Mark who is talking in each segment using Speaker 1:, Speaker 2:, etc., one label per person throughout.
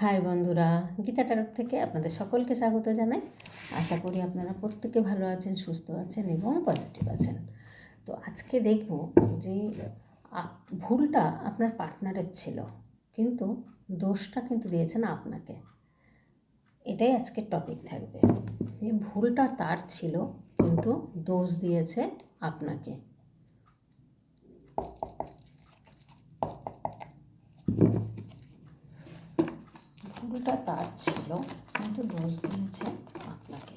Speaker 1: High বন্ধুরা, গীতা টারক থেকে আপনাদের সকলকে স্বাগত জানাই। আশা করি আপনারা প্রত্যেকে ভালো আছেন, সুস্থ আছেন এবং পজিটিভ আছেন। তো আজকে দেখব যে ভুলটা আপনার পার্টনারের ছিল, কিন্তু দোষটা কিন্তু দিয়েছেন আপনাকে। এটাই আজকের টপিক থাকবে। যে ভুলটা তার ছিল, কিন্তু দোষ দিয়েছে আপনাকে। ভুলটা তার ছিল। কিন্তু দোষ দিয়েছে আপনাকে।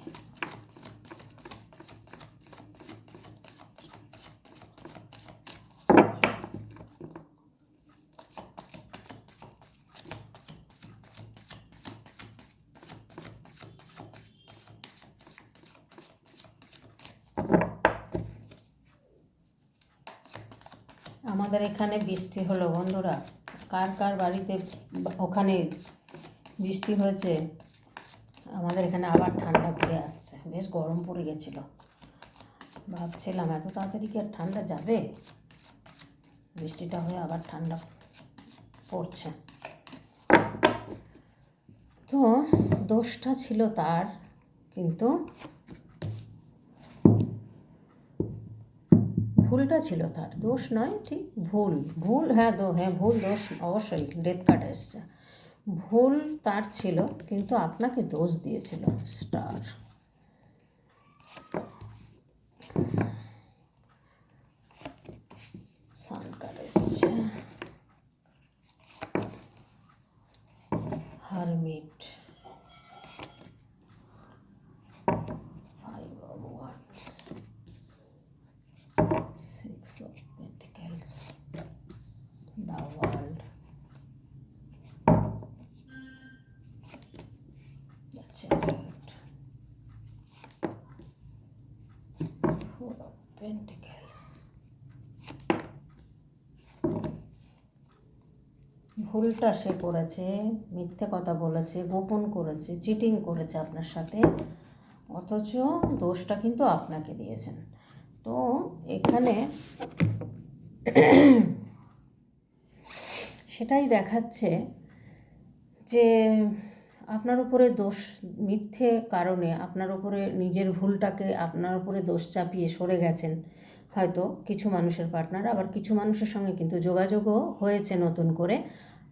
Speaker 1: আমাদের এখানে বৃষ্টি হলো, বন্ধুরা। কার কার বাড়িতে ওখানে বৃষ্টি হয়েছে, আমাদের এখানে আবার ঠান্ডা ঘুরে আসছে। বেশ গরম পড়ে গেছিল। ভাবছিলাম, এত তাড়াতাড়ি কি আর ঠান্ডা যাবে? বৃষ্টিটা হয়ে আবার ঠান্ডা পড়ছে। তো দোষটা ছিল তার, কিন্তু ভুলটা ছিল তার। দোষ নয়, ঠিক ভুল। ভুল হ্যাঁ হ্যাঁ ভুল দোষ অবশ্যই। ডেথ কার্ড এসছে। ভুল তার ছিল কিন্তু আপনাকে দোষ দিয়েছিল। স্টার। সানকার এসছে। হারমিট। ভুলটা সে করেছে, মিথ্যে কথা বলেছে, গোপন করেছে চিটিং করেছে আপনার সাথে, অথচ দোষটা কিন্তু আপনাকে দিয়েছেন। তো এখানে সেটাই দেখাচ্ছে যে আপনার উপরে দোষ, মিথ্যে কারণে আপনার উপরে নিজের ভুলটাকে আপনার উপরে দোষ চাপিয়ে সরে গেছেন হয়তো কিছু মানুষের পার্টনার আবার কিছু মানুষের সঙ্গে কিন্তু যোগাযোগও হয়েছে নতুন করে।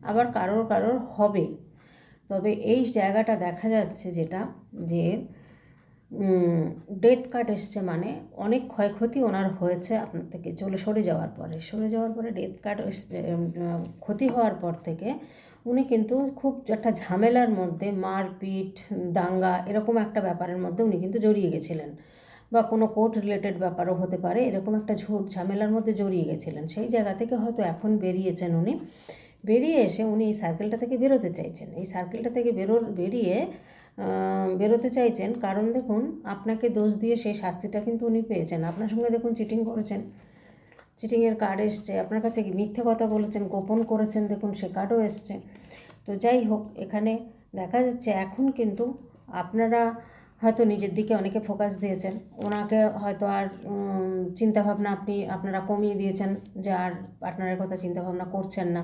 Speaker 1: আবার কারোর কারোর হবে। তবে এই জায়গাটা দেখা যাচ্ছে যেটা, যে ডেথ কার্ড এসছে মানে অনেক ক্ষয়ক্ষতি ওনার হয়েছে আপনার থেকে, চলে, সরে যাওয়ার পরে। সরে যাওয়ার পরে ডেথ কার্ড ক্ষতি হওয়ার পর থেকে উনি কিন্তু খুব একটা ঝামেলার মধ্যে মারপিট, দাঙ্গা এরকম একটা ব্যাপারের মধ্যে উনি কিন্তু জড়িয়ে গেছিলেন। বা কোনো কোর্ট রিলেটেড ব্যাপারও হতে পারে, এরকম একটা ঝুট ঝামেলার মধ্যে জড়িয়ে গেছিলেন। সেই জায়গা থেকে হয়তো এখন বেরিয়েছেন উনি। বেরিয়ে এসে উনি এই সার্কেলটা থেকে বেরোতে চাইছেন। এই সার্কেলটা থেকে বেরো, বেরিয়ে বেরোতে চাইছেন কারণ দেখুন, আপনাকে দোষ দিয়ে সেই শাস্তিটা কিন্তু উনি পেয়েছেন। আপনার সঙ্গে দেখুন চিটিং করেছেন। চিটিংয়ের কার্ড এসছে। আপনার কাছে মিথ্যে কথা বলেছেন, গোপন করেছেন, দেখুন সে কার্ডও এসছে। তো যাই হোক, এখানে দেখা যাচ্ছে এখন কিন্তু আপনারা হয়তো নিজের দিকে অনেকে ফোকাস দিয়েছেন। ওনাকে হয়তো আর চিন্তাভাবনা আপনি, আপনারা কমিয়ে দিয়েছেন যে আর পার্টনারের কথা চিন্তাভাবনা করছেন না।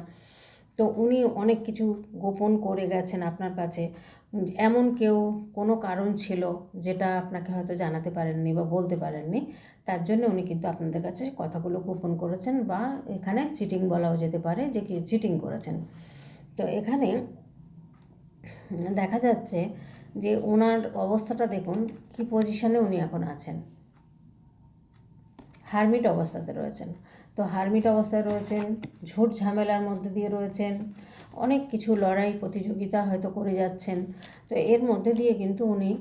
Speaker 1: তো উনি অনেক কিছু গোপন করে গেছেন আপনার কাছে। এমন কেউ কোনো কারণ ছিল যেটা আপনাকে হয়তো জানাতে পারেননি বা বলতে পারেননি, তার জন্য উনি কিন্তু আপনাদের কাছে কথাগুলো গোপন করেছেন বা এখানে চিটিং বলাও যেতে পারে যে কি চিটিং করেছেন। তো এখানে দেখা যাচ্ছে যে ওনার অবস্থাটা দেখুন, কি পজিশনে উনি এখন আছেন। হারমিট অবস্থাতে রয়েছেন। তো হারমিট অবস্থায় রয়েছেন, ঝুট ঝামেলার মধ্যে দিয়ে রয়েছেন, অনেক কিছু লড়াই প্রতিযোগিতা হয়তো করে যাচ্ছেন। তো এর মধ্যে দিয়ে কিন্তু উনি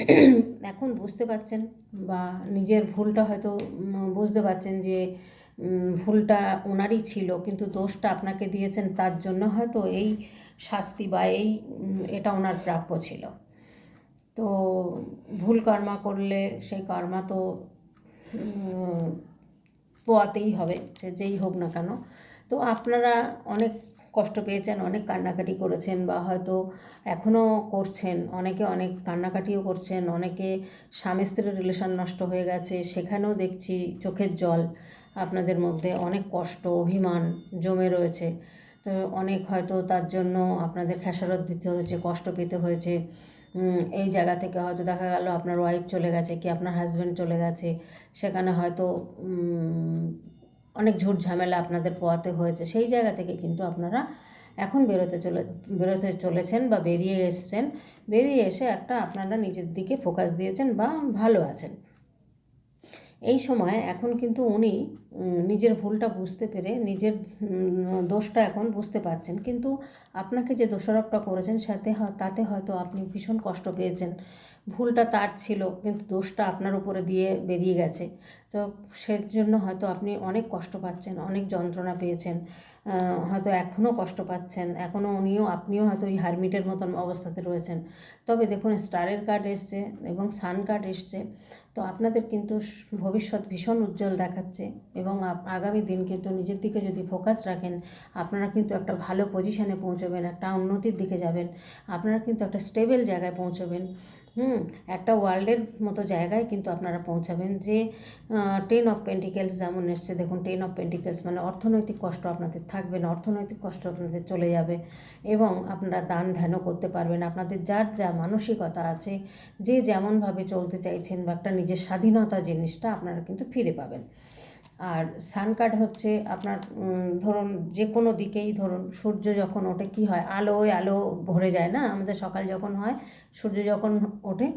Speaker 1: এখন বুঝতে পারছেন বা নিজের ভুলটা হয়তো বুঝতে পারছেন যে ভুলটা ওনারই ছিল, কিন্তু দোষটা আপনাকে দিয়েছেন তার জন্য হয়তো এই শাস্তি বা এই এটা ওনার প্রাপ্য ছিল। তো ভুল কর্মা করলে সেই কর্মা তো পোয়াতেই হবে যেই হোক না কেন। তো আপনারা অনেক কষ্ট পেয়েছেন, অনেক কান্নাকাটি করেছেন বা হয়তো এখনও করছেন, অনেকে অনেক কান্নাকাটিও করছেন, অনেকে স্বামী স্ত্রীর রিলেশন নষ্ট হয়ে গেছে, সেখানেও দেখছি চোখের জল আপনাদের মধ্যে, অনেক কষ্ট, অভিমান জমে রয়েছে। তো অনেক হয়তো তার জন্য আপনাদের খেসারত দিতে হয়েছে, কষ্ট পেতে হয়েছে। এই জায়গা থেকে হয়তো দেখা গেল আপনার ওয়াইফ চলে গেছে কি আপনার হাজব্যান্ড চলে গেছে। সেখানে হয়তো অনেক ঝুট ঝামেলা আপনাদের পোয়াতে হয়েছে। সেই জায়গা থেকে কিন্তু আপনারা এখন বেরোতে চলে, বেরোতে চলেছেন বা বেরিয়ে এসছেন। বেরিয়ে এসে একটা আপনারা নিজের দিকে ফোকাস দিয়েছেন বা ভালো আছেন। এই সময় এখন কিন্তু উনি নিজের ভুলটা বুঝতে পেরে নিজের দোষটা এখন বুঝতে পারছেন। কিন্তু আপনাকে যে দোষারোপটা করেছেন সাথে তাতে হয়তো আপনি ভীষণ কষ্ট পেয়েছেন। ভুলটা তার ছিল, কিন্তু দোষটা আপনার উপরে দিয়ে বেরিয়ে গেছে। তো সেজন্য হয়তো আপনি অনেক কষ্ট পাচ্ছেন, অনেক যন্ত্রণা পেয়েছেন হয়তো এখনও কষ্ট পাচ্ছেন, এখনও উনিও, আপনিও হয়তো ওই হারমিটের মতন অবস্থাতে রয়েছেন। তবে দেখুন, স্টারের কার্ড এসছে এবং সান কার্ড এসছে। তো আপনাদের কিন্তু ভবিষ্যৎ ভীষণ উজ্জ্বল দেখাচ্ছে এবং আগামী দিন কিন্তু নিজের দিকে যদি ফোকাস রাখেন, আপনারা কিন্তু একটা ভালো পজিশানে পৌঁছবেন, একটা উন্নতির দিকে যাবেন, আপনারা কিন্তু একটা স্টেবেল জায়গায় পৌঁছবেন। হুম, একটা ওয়ার্ল্ডের মতো জায়গায় কিন্তু আপনারা পৌঁছাবেন যে টেন অফ পেন্টিকেলস যেমন এসছে, দেখুন টেন অফ পেন্টিকেলস মানে অর্থনৈতিক কষ্ট আপনাদের থাকবে না, অর্থনৈতিক কষ্ট আপনাদের চলে যাবে এবং আপনারা দান ধ্যানও করতে পারবেন। আপনাদের যার যা মানসিকতা আছে, যে যেমনভাবে চলতে চাইছেন বা একটা নিজের স্বাধীনতা জিনিসটা আপনারা কিন্তু ফিরে পাবেন। আর সান কার্ড হচ্ছে আপনার ধরুন যে কোনো দিকেই ধরুন সূর্য যখন ওঠে, কি হয়? আলোয় আলো ভরে যায় না? আমাদের সকাল যখন হয়, সূর্য যখন ওঠে,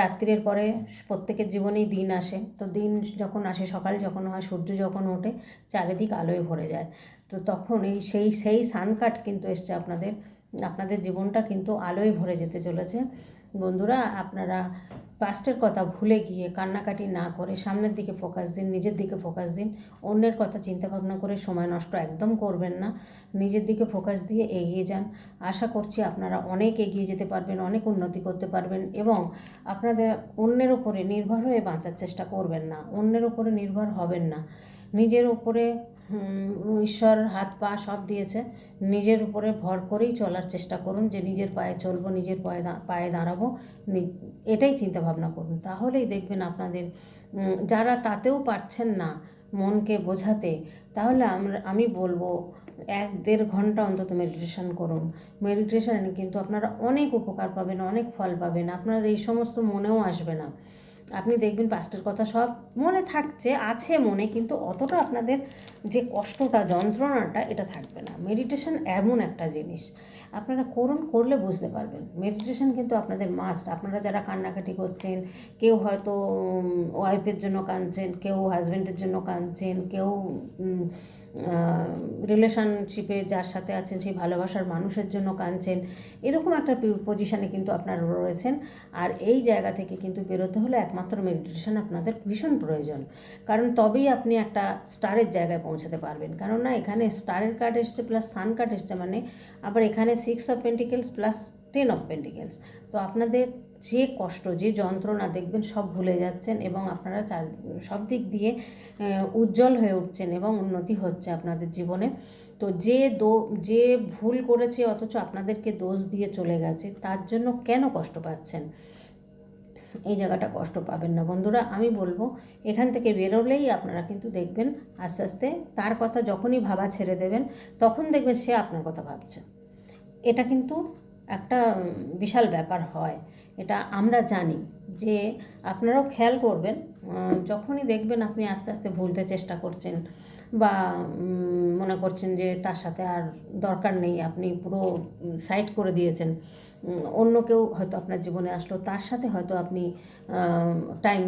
Speaker 1: রাত্রির পরে প্রত্যেকের জীবনেই দিন আসে। তো দিন যখন আসে, সকাল যখন হয়, সূর্য যখন ওঠে, চারিদিক আলোয় ভরে যায়। তো তখন এই সেই সেই সান কার্ড কিন্তু এসছে আপনাদের আপনাদের জীবনটা কিন্তু আলোয় ভরে যেতে চলেছে। বন্ধুরা, আপনারা পাস্টের কথা ভুলে গিয়ে কান্নাকাটি না করে সামনের দিকে ফোকাস দিন, নিজের দিকে ফোকাস দিন, অন্যের কথা চিন্তা ভাবনা করে সময় নষ্ট একদম করবেন না। নিজের দিকে ফোকাস দিয়ে এগিয়ে যান। আশা করছি আপনারা অনেক এগিয়ে যেতে পারবেন, অনেক উন্নতি করতে পারবেন এবং আপনাদের অন্যের উপরে নির্ভর হয়ে বাঁচার চেষ্টা করবেন না। অন্যের উপরে নির্ভর হবেন না। নিজের উপরে ঈশ্বর হাত পা সব দিয়েছে। নিজের উপরে ভর করেই চলার চেষ্টা করুন যে নিজের পায়ে চলবো, নিজের পায়ে পায়ে দাঁড়াবো। এটাই চিন্তা ভাবনা করুন। তাহলেই দেখবেন আপনাদের যারা তাতেও পারছেন না মনকে বোঝাতে, তাহলে আমরা, আমি বলব এক দেড় ঘণ্টা অন্তত মেডিটেশন করুন। মেডিটেশনে কিন্তু আপনারা অনেক উপকার পাবেন, অনেক ফল পাবেন। আপনার এই সমস্ত মনেও আসবে না। আপনি দেখবেন পাস্টের কথা সব মনে থাকছে, আছে মনে, কিন্তু অতটা আপনাদের যে কষ্টটা, যন্ত্রণাটা, এটা থাকবে না। মেডিটেশন এমন একটা জিনিস। আপনারা করুন, করলে বুঝতে পারবেন। মেডিটেশন কিন্তু আপনাদের মাস্ট আপনারা যারা কান্নাকাটি করছেন, কেউ হয়তো ওয়াইফের জন্য কাঁদছেন, কেউ হাজব্যান্ডের জন্য কাঁদছেন, কেউ রিলেশনশিপে যার সাথে আছেন, সেই ভালোবাসার মানুষের জন্য কাঁদছেন, এরকম একটা পজিশানে কিন্তু আপনারা রয়েছেন। আর এই জায়গা থেকে কিন্তু বেরোতে হলে একমাত্র মেডিটেশন আপনাদের ভীষণ প্রয়োজন। কারণ তবেই আপনি একটা স্টারের জায়গায় পৌঁছাতে পারবেন। কারণ না এখানে স্টারের কার্ড এসছে প্লাস সান কার্ড এসছে মানে আবার এখানে six of pentacles plus ten of pentacles তো আপনাদের যে কষ্ট, যে যন্ত্রণা দেখবেন সব ভুলে যাচ্ছেন এবং আপনারা চার, সব দিক দিয়ে উজ্জ্বল হয়ে উঠছেন এবং উন্নতি হচ্ছে আপনাদের জীবনে। তো যে দো, যে ভুল করেছে অথচ আপনাদেরকে দোষ দিয়ে চলে গেছে, তার জন্য কেন কষ্ট পাচ্ছেন? এই জায়গাটা কষ্ট পাবেন না। বন্ধুরা, আমি বলব, এখান থেকে বেরোলেই আপনারা কিন্তু দেখবেন আস্তে আস্তে তার কথা যখনই ভাবা ছেড়ে দেবেন, তখন দেখবেন সে আপনার কথা ভাবছে। এটা কিন্তু একটা বিশাল ব্যাপার হয়। এটা আমরা জানি যে আপনারাও খেয়াল করবেন যখনই দেখবেন আপনি আস্তে আস্তে ভুলতে চেষ্টা করছেন বা মনে করছেন যে তার সাথে আর দরকার নেই, আপনি পুরো সাইড করে দিয়েছেন অন্য কেউ হয়তো আপনার জীবনে আসলো, তার সাথে হয়তো আপনি টাইম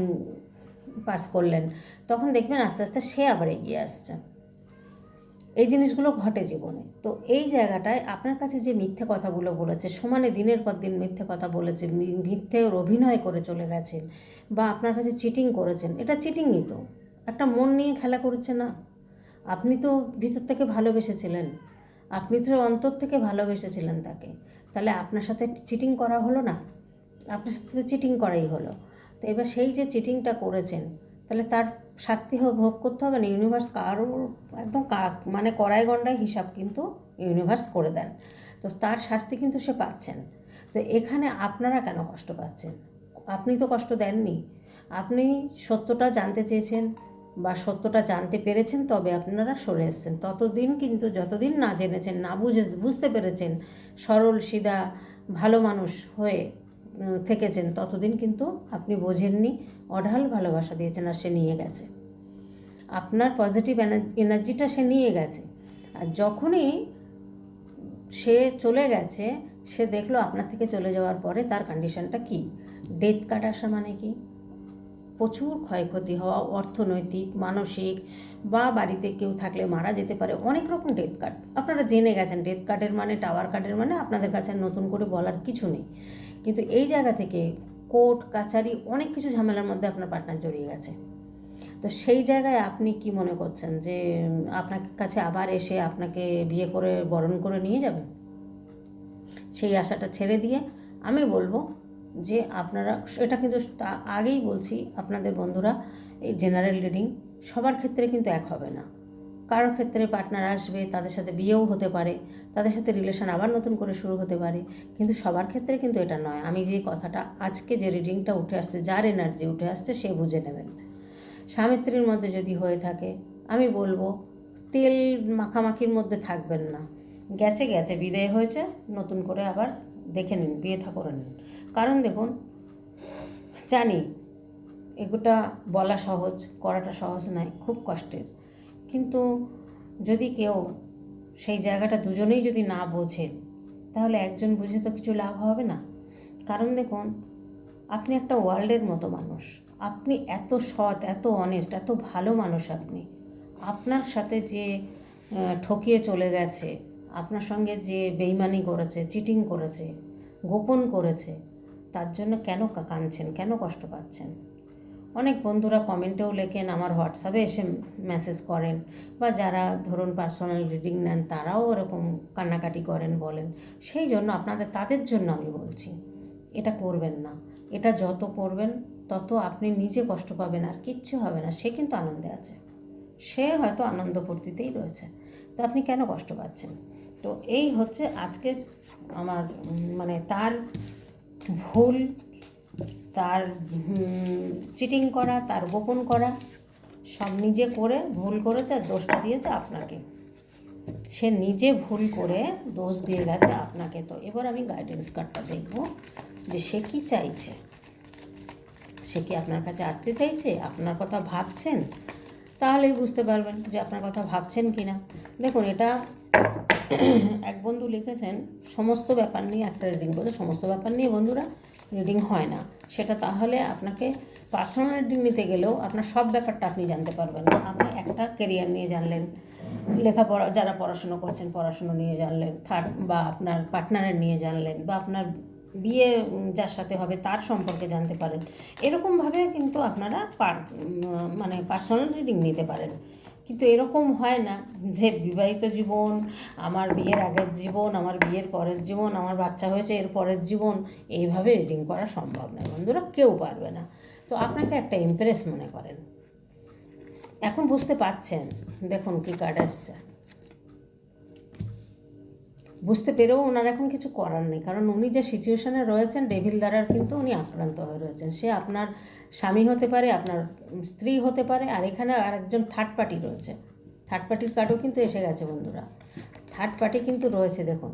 Speaker 1: পাস করলেন, তখন দেখবেন আস্তে আস্তে সে আবার এগিয়ে আসছে। এই জিনিসগুলো ঘটে জীবনে। তো এই জায়গাটায় আপনার কাছে যে মিথ্যে কথাগুলো বলেছে, সমানে দিনের পর দিন মিথ্যে কথা বলেছে, মি- মিথ্যে ওর অভিনয় করে চলে গেছেন বা আপনার কাছে চিটিং করেছেন, এটা চিটিংই তো। একটা মন নিয়ে খেলা করেছে না। আপনি তো ভিতর থেকে ভালোবেসেছিলেন। আপনি তো অন্তর থেকে ভালোবেসেছিলেন তাকে। তাহলে আপনার সাথে চিটিং করা হলো না? আপনার সাথে চিটিং করাই হলো। তো এবার সেই যে চিটিংটা করেছেন, তাহলে তার শাস্তি ভোগ করতে হবে না ইউনিভার্স কারোর একদম মানে কড়াই গন্ডায় হিসাব কিন্তু ইউনিভার্স করে দেন। তো তার শাস্তি কিন্তু সে পাচ্ছেন। তো এখানে আপনারা কেন কষ্ট পাচ্ছেন? আপনি তো কষ্ট দেননি। আপনি সত্যটা জানতে চেয়েছেন বা সত্যটা জানতে পেরেছেন, তবে আপনারা সরে এসছেন। ততদিন কিন্তু, যতদিন না জেনেছেন, না বুঝে, বুঝতে পেরেছেন, সরল, সিধা, ভালো মানুষ হয়ে থেকেছেন, ততদিন কিন্তু আপনি বোঝেননি, অঢাল ভালোবাসা দিয়েছেন আর সে নিয়ে গেছে। আপনার পজিটিভ এনার্জিটা সে নিয়ে গেছে। আর যখনই সে চলে গেছে, সে দেখল আপনার থেকে চলে যাওয়ার পরে তার কন্ডিশনটা কি? ডেথ কার্ড আসা মানে কি? প্রচুর ক্ষয়ক্ষতি হওয়া, অর্থনৈতিক, মানসিক, বা বাড়িতে কেউ থাকলে মারা যেতে পারে, অনেক রকম ডেথ কার্ড আপনারা জেনে গেছেন ডেথ কার্ডের মানে টাওয়ার কার্ডের মানে আপনাদের কাছে নতুন করে বলার কিছু নেই। কিন্তু এই জায়গা থেকে কোর্ট, কাছারি অনেক কিছু ঝামেলার মধ্যে আপনার পার্টনার জড়িয়ে গেছে। তো সেই জায়গায় আপনি কি মনে করছেন যে আপনার কাছে আবার এসে আপনাকে বিয়ে করে, বরণ করে নিয়ে যাবে? সেই আশাটা ছেড়ে দিয়ে আমি বলব যে আপনারা, এটা কিন্তু আগেই বলছি, আপনাদের বন্ধুরা এই জেনারেল রিডিং সবার ক্ষেত্রে কিন্তু এক হবে না। কারোর ক্ষেত্রে পার্টনার আসবে, তাদের সাথে বিয়েও হতে পারে, তাদের সাথে রিলেশন আবার নতুন করে শুরু হতে পারে, কিন্তু সবার ক্ষেত্রে কিন্তু এটা নয়। আমি যে কথাটা আজকে যে রিডিংটা উঠে আসছে, যার এনার্জি উঠে আসছে, সে বুঝে নেবেন স্বামী স্ত্রীর মধ্যে যদি হয়ে থাকে, আমি বলব তেল মাখামাখির মধ্যে থাকবেন না। গেছে গেছে, বিদায় হয়েছে, নতুন করে আবার দেখে নিন, বিয়ে থা করে নিন। কারণ দেখুন, জানি এগুটা বলা সহজ, করাটা সহজ নয়, খুব কষ্টের। কিন্তু যদি কেউ সেই জায়গাটা দুজনেই যদি না বোঝেন তাহলে একজন বুঝে তো কিছু লাভ হবে না। কারণ দেখুন, আপনি একটা ওয়ার্ল্ডের মতো মানুষ। আপনি এত সৎ, এত অনেস্ট এত ভালো মানুষ আপনি। আপনার সাথে যে ঠকিয়ে চলে গেছে, আপনার সঙ্গে যে বেইমানি করেছে চিটিং করেছে, গোপন করেছে, তার জন্য কেন কাঁদছেন? কেন কষ্ট পাচ্ছেন? অনেক বন্ধুরা কমেন্টেও লেখেন, আমার হোয়াটসঅ্যাপে এসে মেসেজ করেন বা যারা ধরুন পার্সোনাল রিডিং নেন, তারাও ওরকম কান্নাকাটি করেন, বলেন। সেই জন্য আপনাদের, তাদের জন্য আমি বলছি, এটা করবেন না। এটা যত করবেন তত আপনি নিজে কষ্ট পাবেন আর কিচ্ছু হবে না। সে কিন্তু আনন্দে আছে। সে হয়তো আনন্দ ফুর্তিতেই রয়েছে। তো আপনি কেন কষ্ট পাচ্ছেন? তো এই হচ্ছে আজকের আমার মানে তার ভুল তার চিটিং করা, তার গোপন করা, সব নিজে করে ভুল করেছে আর দোষটা দিয়েছে আপনাকে। সে নিজে ভুল করে দোষ দিয়ে গেছে আপনাকে। তো এবার আমি গাইডেন্স কার্ডটা দেখব যে সে কি চাইছে। সে কি আপনার কাছে আসতে চাইছে? আপনার কথা ভাবছেন? তাহলেই বুঝতে পারবেন যে আপনার কথা ভাবছেন কি না দেখুন, এটা এক বন্ধু লিখেছেন, সমস্ত ব্যাপার নিয়ে একটা রিডিং বলতে সমস্ত ব্যাপার নিয়ে বন্ধুরা রিডিং হয় না। সেটা তাহলে আপনাকে পার্সোনাল রিডিং নিতে গেলেও আপনার সব ব্যাপারটা আপনি জানতে পারবেন না। আপনি একটা কেরিয়ার নিয়ে জানলেন, লেখাপড়া, যারা পড়াশুনো করছেন, পড়াশুনো নিয়ে জানলেন থার্ড বা আপনার পার্টনারের নিয়ে জানলেন, বা আপনার বিয়ে যার সাথে হবে তার সম্পর্কে জানতে পারেন। এরকমভাবে কিন্তু আপনারা পার মানে পার্সোনাল রিডিং নিতে পারেন। কিন্তু এরকম হয় না যে বিবাহিত জীবন, আমার বিয়ের আগের জীবন, আমার বিয়ের পরের জীবন, আমার বাচ্চা হয়েছে এর পরের জীবন, এইভাবে রিডিং করা সম্ভব নয় বন্ধুরা, কেউ পারবে না। তো আপনাকে একটা ইমপ্রেস মনে করেন। এখন বুঝতে পাচ্ছেন দেখুন কি কার্ড আসছে বুঝতে পেরেও ওনার এখন কিছু করার নেই। কারণ উনি যে সিচুয়েশনে রয়েছেন ডেভিল দ্বারার কিন্তু উনি আক্রান্ত হয়ে রয়েছেন। সে আপনার স্বামী হতে পারে, আপনার স্ত্রী হতে পারে, আর এখানে আর একজন থার্ড পার্টি রয়েছে থার্ড পার্টির কার্ডও কিন্তু এসে গেছে বন্ধুরা। থার্ড পার্টি কিন্তু রয়েছে, দেখুন।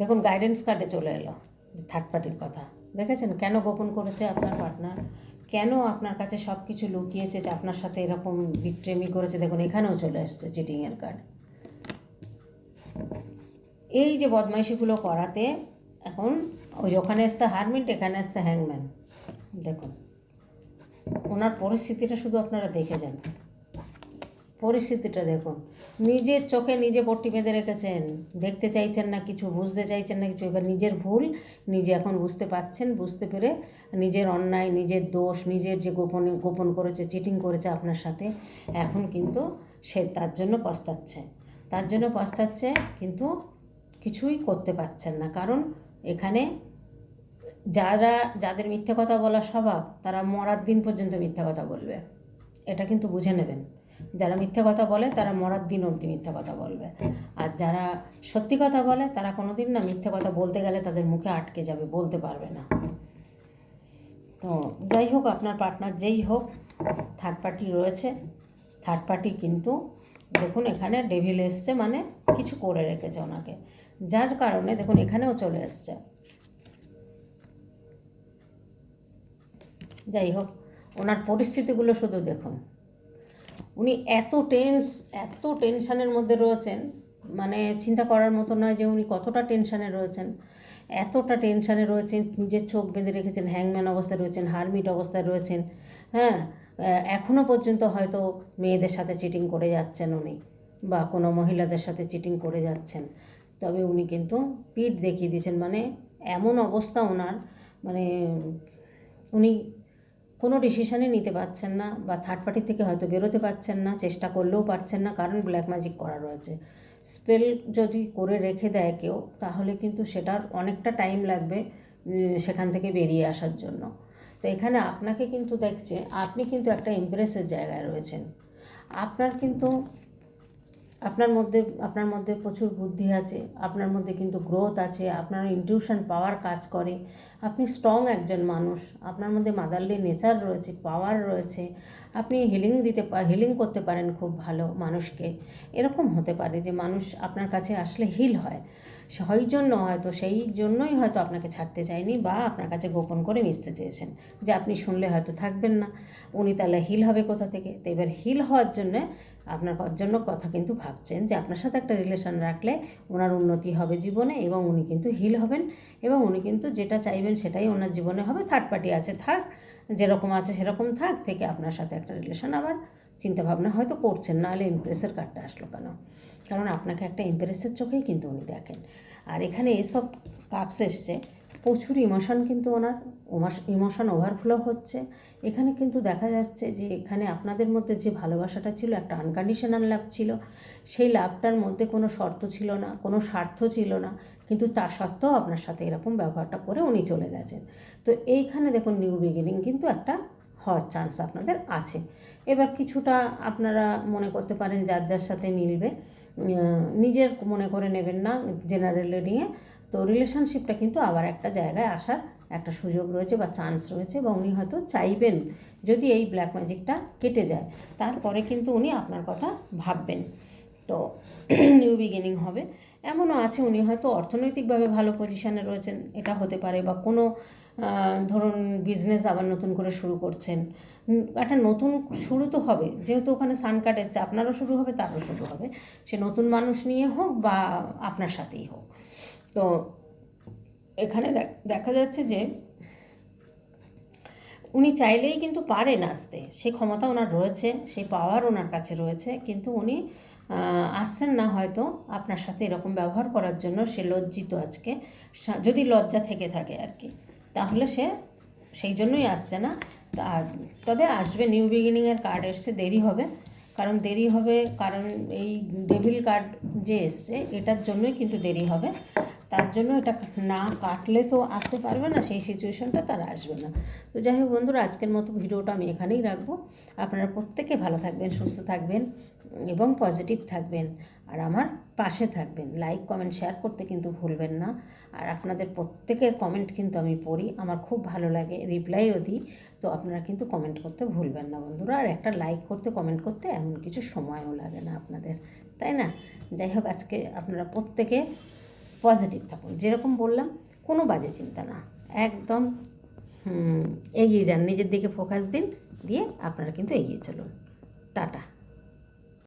Speaker 1: দেখুন গাইডেন্স কার্ডে চলে এলো থার্ড পার্টির কথা। দেখেছেন? কেন গোপন করেছে আপনার পার্টনার কেন আপনার কাছে সব কিছু লুকিয়েছে যে আপনার সাথে এরকম বিট্রেমি করেছে? দেখুন, এখানেও চলে এসছে চিটিংয়ের কার্ড এই যে বদমাইশিগুলো করাতে, এখন ওই ওখানে এসছে হারমিট, এখানে এসছে হ্যাংম্যান। দেখুন, ওনার পরিস্থিতিটা শুধু আপনারা দেখে যান। পরিস্থিতিটা দেখুন, নিজের চোখে নিজে পট্টি বেঁধে রেখেছেন, দেখতে চাইছেন না কিছু, বুঝতে চাইছেন না কিছু, এবার নিজের ভুল, নিজে এখন বুঝতে পাচ্ছেন, বুঝতে পেরে নিজের অন্যায়, নিজের দোষ, নিজের যে গোপন গোপন করেছে চিটিং করেছে আপনার সাথে, এখন কিন্তু সে তার জন্য পস্তাচ্ছে। তার জন্য পস্তাচ্ছে, কিন্তু কিছুই করতে পারছেন না। কারণ এখানে যারা, যাদের মিথ্যে কথা বলা স্বভাব, তারা মরার দিন পর্যন্ত মিথ্যে কথা বলবে। এটা কিন্তু বুঝে নেবেন। যারা মিথ্যে কথা বলে, তারা মরার দিন অবধি মিথ্যে কথা বলবে। আর যারা সত্যি কথা বলে, তারা কোনো দিন না মিথ্যে কথা বলতে গেলে তাদের মুখে আটকে যাবে, বলতে পারবে না। তো যাই হোক, আপনার পার্টনার যেই হোক থার্ড পার্টি রয়েছে। থার্ড পার্টি কিন্তু দেখুন, এখানে ডেভিল এসছে মানে কিছু করে রেখেছে ওনাকে। যার কারণে দেখুন, এখানেও চলে এসছে। যাই হোক, ওনার পরিস্থিতিগুলো শুধু দেখুন। উনি এত টেন্স এত টেনশানের মধ্যে রয়েছেন মানে চিন্তা করার মতো নয় যে উনি কতটা টেনশানে রয়েছেন। এতটা টেনশানে রয়েছেন, নিজের চোখ বেঁধে রেখেছেন হ্যাংম্যান অবস্থায় রয়েছেন হারমিট অবস্থায় রয়েছেন হ্যাঁ? এখনও পর্যন্ত হয়তো মেয়েদের সাথে চিটিং করে যাচ্ছেন উনি বা কোনো মহিলাদের সাথে চিটিং করে যাচ্ছেন। তবে উনি কিন্তু পিঠ দেখিয়ে দিয়েছেন। মানে এমন অবস্থা ওনার মানে উনি কোনো ডিসিশানই নিতে পারছেন না বা থার্ড পার্টি থেকে হয়তো বেরোতে পারছেন না, চেষ্টা করলেও পারছেন না, কারণ ব্ল্যাক ম্যাজিক করা রয়েছে। স্পেল যদি করে রেখে দেয় কেউ, তাহলে কিন্তু সেটার অনেকটা টাইম লাগবে সেখান থেকে বেরিয়ে আসার জন্য। তো এখানে আপনাকে কিন্তু দেখছে, আপনি কিন্তু একটা ইমপ্রেসের জায়গায় রয়েছেন। আপনার কিন্তু, আপনার মধ্যে আপনার মধ্যে প্রচুর বুদ্ধি আছে, আপনার মধ্যে কিন্তু গ্রোথ আছে, আপনার ইনটিউশন পাওয়ার কাজ করে। আপনি স্ট্রং একজন মানুষ, আপনার মধ্যে মাদারলি নেচার রয়েছে পাওয়ার রয়েছে। আপনি হিলিং দিতে হিলিং করতে পারেন খুব ভালো মানুষকে। এরকম হতে পারে যে মানুষ আপনার কাছে আসলে হিল হয়। সেই জন্য হয়তো, সেই জন্যই হয়তো আপনাকে ছাড়তে চায়নি বা আপনার কাছে গোপন করে মিশতে চেয়েছেন যে আপনি শুনলে হয়তো থাকবেন না। উনি তাহলে হিল হবে কোথা থেকে? তো এবার হিল হওয়ার জন্যে আপনার জন্য কথা কিন্তু ভাবছেন যে আপনার সাথে একটা রিলেশন রাখলে ওনার উন্নতি হবে জীবনে এবং উনি কিন্তু হিল হবেন এবং উনি কিন্তু যেটা চাইবেন সেটাই ওনার জীবনে হবে। থার্ড পার্টি আছে, থাক, যেরকম আছে সেরকম থাক, থেকে আপনার সাথে একটা রিলেশন আবার চিন্তাভাবনা হয়তো করছেন, নাহলে ইমপ্রেসের কার্ডটা আসলো কেন? কারণ আপনাকে একটা ইমপ্রেসের চোখেই কিন্তু উনি দেখেন। আর এখানে এসব কাপস এসছে, প্রচুর ইমোশন কিন্তু ওনার ইমোশন ওভারফ্লো হচ্ছে। এখানে কিন্তু দেখা যাচ্ছে যে এখানে আপনাদের মধ্যে যে ভালোবাসাটা ছিল, একটা আনকন্ডিশনাল লাভ ছিল, সেই লাভটার মধ্যে কোনো শর্ত ছিল না, কোনো স্বার্থ ছিল না, কিন্তু তা সত্ত্বেও আপনার সাথে এরকম ব্যবহারটা করে উনি চলে গেছেন। তো এইখানে দেখুন নিউ বিগিনিং কিন্তু একটা হওয়ার চান্স আপনাদের আছে। এবার কিছুটা আপনারা মনে করতে পারেন যার যার সাথে মিলবে। নিজের মনে করে নেবেন না জেনারেলি নিয়ে। তো রিলেশনশিপটা কিন্তু আবার একটা জায়গায় আসার একটা সুযোগ রয়েছে বা চান্স রয়েছে বা উনি হয়তো চাইবেন যদি এই ব্ল্যাক ম্যাজিকটা কেটে যায়। তারপরে কিন্তু উনি আপনার কথা ভাববেন। তো নিউ বিগিনিং হবে। এমনও আছে উনি হয়তো অর্থনৈতিকভাবে ভালো পজিশানে রয়েছেন। এটা হতে পারে বা কোনো ধরুন বিজনেস আবার নতুন করে শুরু করছেন। একটা নতুন শুরু তো হবে। যেহেতু ওখানে সান কার্ড এসছে, আপনারও শুরু হবে, তারও শুরু হবে। সে নতুন মানুষ নিয়ে হোক বা আপনার সাথেই হোক। তো এখানে দেখ- যাচ্ছে যে উনি চাইলেই কিন্তু পারেন আসতে। সেই ক্ষমতা ওনার রয়েছে সেই পাওয়ার ওনার কাছে রয়েছে, কিন্তু উনি আসছেন না হয়তো আপনার সাথে এরকম ব্যবহার করার জন্য। সে লজ্জিত আজকে। যদি লজ্জা থেকে থাকে আর কি। তাহলে সে সেই জন্যই আসছে না। আর তবে আসবে নিউ বিগিনিংয়ের কার্ড এসছে, দেরি হবে। কারণ দেরি হবে, কারণ এই ডেভিল কার্ড যে এসছে, এটার জন্যই কিন্তু দেরি হবে। তার জন্য এটা না কাটলে তো আসতে পারবে না, সেই সিচুয়েশনটা তার আসবে না। তো যাই হোক বন্ধুরা, আজকের মতো ভিডিওটা আমি এখানেই রাখব। আপনারা প্রত্যেকে ভালো থাকবেন, সুস্থ থাকবেন এবং পজিটিভ থাকবেন। আর আমার পাশে থাকবেন। লাইক কমেন্ট শেয়ার করতে কিন্তু ভুলবেন না। আর আপনাদের প্রত্যেকের কমেন্ট কিন্তু আমি পড়ি। আমার খুব ভালো লাগে রিপ্লাইও দিই। তো আপনারা কিন্তু কমেন্ট করতে ভুলবেন না বন্ধুরা। আর একটা লাইক করতে কমেন্ট করতে এমন কিছু সময়ও লাগে না আপনাদের। তাই না? যাই হোক, আজকে আপনারা প্রত্যেকে পজিটিভ থাকুন। যেরকম বললাম, কোনো বাজে চিন্তা না। একদম এগিয়ে যান। নিজের দিকে ফোকাস দিন, দিয়ে আপনারা কিন্তু এগিয়ে চলুন। টাটা।